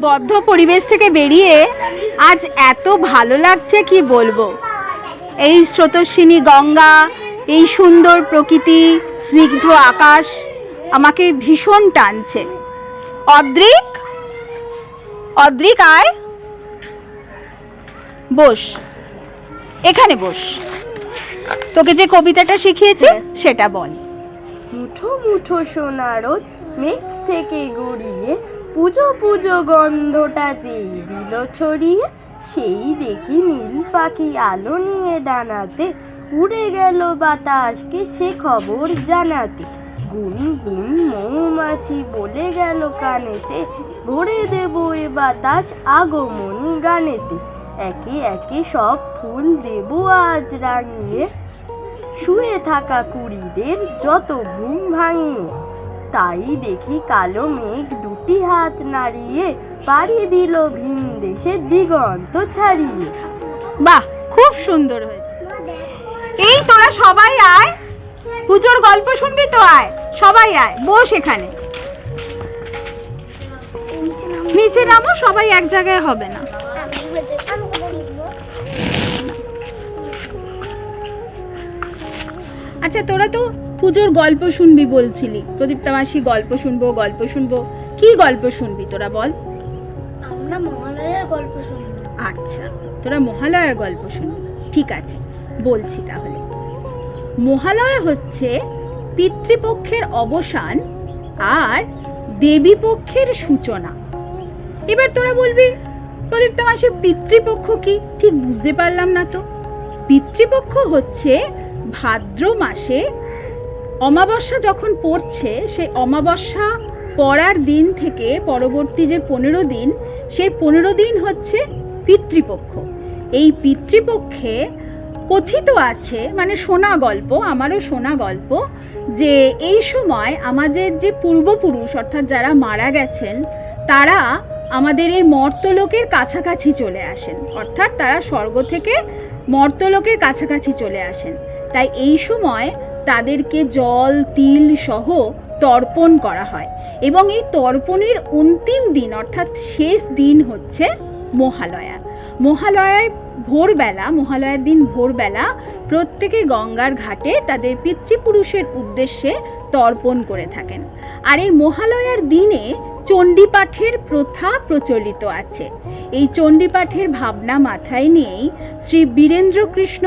বদ্ধ পরিবেশ থেকে বেরিয়ে আজ এত ভালো লাগছে কি বলব? এই স্রোতস্বিনী গঙ্গা, এই সুন্দর প্রকৃতি, স্নিগ্ধ আকাশ আমাকে ভীষণ টানছে। অদ্রিক? অদ্রিক, আয়। বস। এখানে বস। তোকে যে কবিতাটা শিখিয়েছে, সেটা বল। মুঠো মুঠো সোনারদ মেঘ থেকে গড়িয়ে পুজো পুজো গন্ধটা যেই দিল ছড়িয়ে, সেই দেখি নীল পাখি আলো নিয়ে ডানাতে উড়ে গেল বাতাসকে সে খবর জানাতে। গুন গুন মৌমাছি বলে গেল কানেতে, ভরে দেব এ বাতাস আগমনী গানেতে। একে একে সব ফুল দেব আজ রাঙিয়ে। শুয়ে থাকা কুড়িদের যত ঘুম ভাঙিয়ে তাই দেখি কালো মেঘ দুটি হাত নাড়িয়ে পাড়ি দিল ভিন দেশে দিগন্ত ছাড়িয়ে। বাহ, খুব সুন্দর হয়েছে। এই তোরা সবাই আয়। পুজোর গল্প শুনবি তো আয়। সবাই আয়, বস এখানে। নিচে নামো, সবাই এক জায়গায় হবে না। আচ্ছা তোরা তো পুজোর গল্প শুনবি বলছিলি। প্রদীপ্তা মাসি গল্প শুনব গল্প শুনব। কি গল্প শুনবি তোরা বল? আমরা মহালয়ার গল্প শুনব। আচ্ছা তোরা মহালয়ার গল্প শুনবি ঠিক আছে বলছি তাহলে। মহালয়া হচ্ছে পিতৃপক্ষের অবসান আর দেবীপক্ষের সূচনা। এবার তোরা বলবি প্রদীপ্ত মাসে পিতৃপক্ষ কি? ঠিক বুঝতে পারলাম না তো। পিতৃপক্ষ হচ্ছে ভাদ্র মাসে অমাবস্যা যখন পড়ছে, সেই অমাবস্যা পড়ার দিন থেকে পরবর্তী যে পনেরো দিন, সেই পনেরো দিন হচ্ছে পিতৃপক্ষ। এই পিতৃপক্ষে কথিত আছে মানে শোনা গল্প, আমারও শোনা গল্প, যে এই সময় আমাদের যে পূর্বপুরুষ, অর্থাৎ যারা মারা গেছেন, তারা আমাদের এই মর্তলোকের কাছাকাছি চলে আসেন। অর্থাৎ তারা স্বর্গ থেকে মর্তলোকের কাছাকাছি চলে আসেন। তাই এই সময় তাদেরকে জল, তিল সহ তর্পণ করা হয়। এবং এই তর্পণের অন্তিম দিন, অর্থাৎ শেষ দিন হচ্ছে মহালয়া। মহালয়ায় ভোরবেলা, মহালয়ার দিন ভোরবেলা প্রত্যেকে গঙ্গার ঘাটে তাদের পিতৃপুরুষের উদ্দেশ্যে তর্পণ করে থাকেন। আর এই মহালয়ার দিনে চণ্ডীপাঠের প্রথা প্রচলিত আছে। এই চণ্ডীপাঠের ভাবনা মাথায় নিয়েই শ্রী বীরেন্দ্রকৃষ্ণ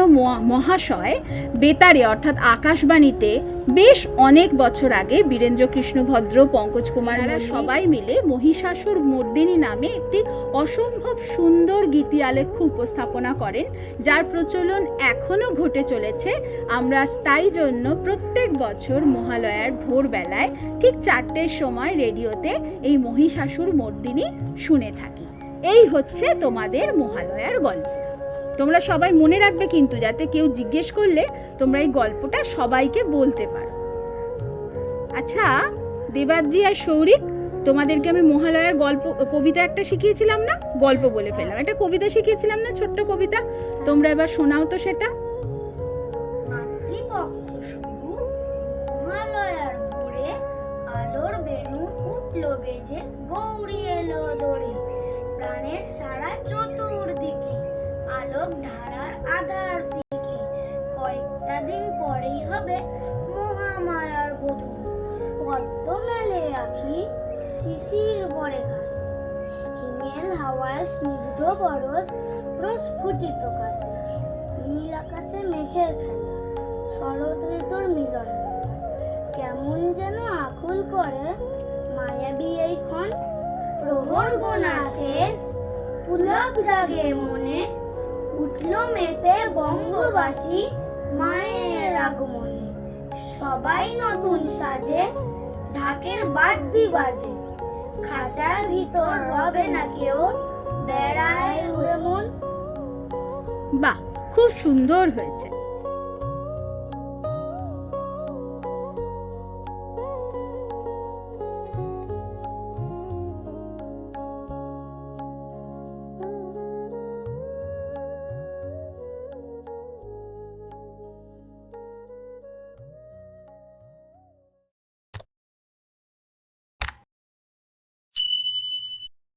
মহাশয় বেতারে, অর্থাৎ আকাশবাণীতে বেশ অনেক বছর আগে বীরেন্দ্র কৃষ্ণ ভদ্র পঙ্কজ কুমাররা সবাই মিলে মহিষাসুর মর্দিনী নামে একটি অসম্ভব সুন্দর গীতি আলেখ্য উপস্থাপনা করেন যার প্রচলন এখনও ঘটে চলেছে। আমরা তাই জন্য প্রত্যেক বছর মহালয়ার ভোরবেলায় ঠিক চারটের সময় রেডিওতে এই মহিষাসুর মর্দিনী শুনে থাকি। এই হচ্ছে তোমাদের মহালয়ার গল্প। তোমরা সবাই মনে রাখবে কিন্তু যাতে কেউ জিজ্ঞেস করলে তোমরা এই গল্পটা সবাইকে বলতে পারো। আচ্ছা দেবাজি আর সৌরিক তোমাদেরকে আমি মহালয়ার গল্প, কবিতা একটা শিখিয়েছিলাম না? গল্প বলে ফেললাম। একটা কবিতা শিখিয়েছিলাম না? ছোট্ট কবিতা? তোমরা এবার শোনাও তো সেটা। গৌরী এলো দৌড়ে প্রাণের সারা চতুর্দিকে আলোক ধারার আধার দিকে। কয়েকটা দিন পরেই হবে মহামায়ার বধূ। পদ্ম মেলে আখি শিশির পরে ঘাস হিমেল হাওয়ায় স্নিগ্ধ বরস প্রস্ফুটিত কাছে নীল আকাশে মেঘের খেলা। শরৎ ঋতুর মিলন। কেমন যেন আকুল করে মায়াবী এই ক্ষণ। প্রহর গোনা শেষ পুলক জাগে মনে। উঠল মেতে বঙ্গবাসী মায়ের আগমনে। সবাই নতুন সাজে, ঢাকের বাদ্যি বাজে। খাঁচার ভিতর হবে না কেউ, বেড়ায় মন। বাহ, খুব সুন্দর হয়েছে।